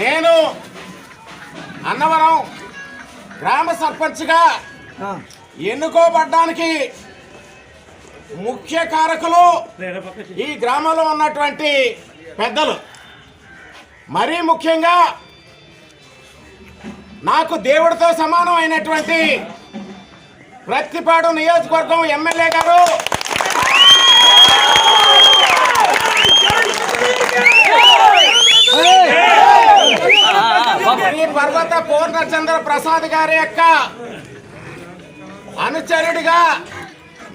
నేను అన్నవరం గ్రామ సర్పంచ్గా ఎన్నుకోబడ్డానికి ముఖ్య కారకులు ఈ గ్రామంలో ఉన్నటువంటి పెద్దలు. మరీ ముఖ్యంగా నాకు దేవుడితో సమానం అయినటువంటి ప్రత్తిపాడు నియోజకవర్గం ఎమ్మెల్యే గారు శ్రీ పర్వత పూర్ణచంద్ర ప్రసాద్ గారి యొక్క అనుచరుడిగా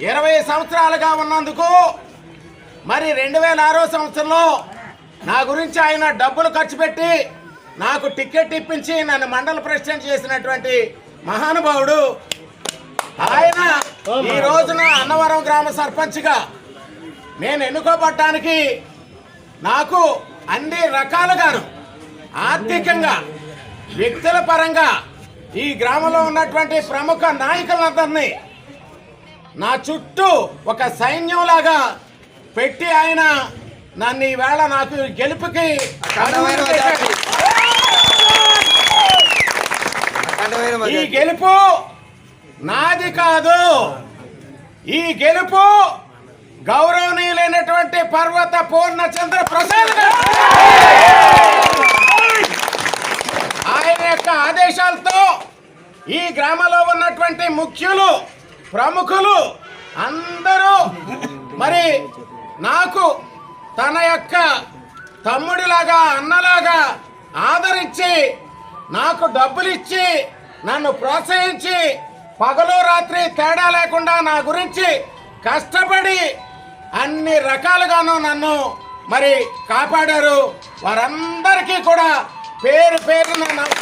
ఇరవై సంవత్సరాలుగా ఉన్నందుకు మరి రెండు వేల ఆరో సంవత్సరంలో నా గురించి ఆయన డబ్బులు ఖర్చు పెట్టి నాకు టికెట్ ఇప్పించి నన్ను మండల ప్రెసిడెంట్ చేసినటువంటి మహానుభావుడు. ఆయన ఈ రోజున అన్నవరం గ్రామ సర్పంచ్గా నేను ఎన్నుకోబడటానికి నాకు అన్ని రకాలుగాను ఆర్థికంగా వ్యక్తుల పరంగా ఈ గ్రామంలో ఉన్నటువంటి ప్రముఖ నాయకులందరినీ నా చుట్టూ ఒక సైన్యంలాగా పెట్టి ఆయన నన్ను ఈవేళ నాకు గెలుపుకి ఈ. గెలుపు నాది కాదు ఈ గెలుపు గౌరవనీయులైనటువంటి పర్వత పూర్ణచంద్ర ప్రసాద్ గారు. ఆయన యొక్క ఆదేశాలతో ఈ గ్రామంలో ఉన్నటువంటి ముఖ్యులు ప్రముఖులు అందరూ మరి నాకు తన యొక్క తమ్ముడిలాగా అన్నలాగా ఆదరించి నాకు డబ్బులు ఇచ్చి నన్ను ప్రోత్సహించి పగలు రాత్రి తేడా లేకుండా నా గురించి కష్టపడి అన్ని రకాలుగాను నన్ను మరి కాపాడారు. వారందరికీ కూడా పేరు పేరున నమస్కారం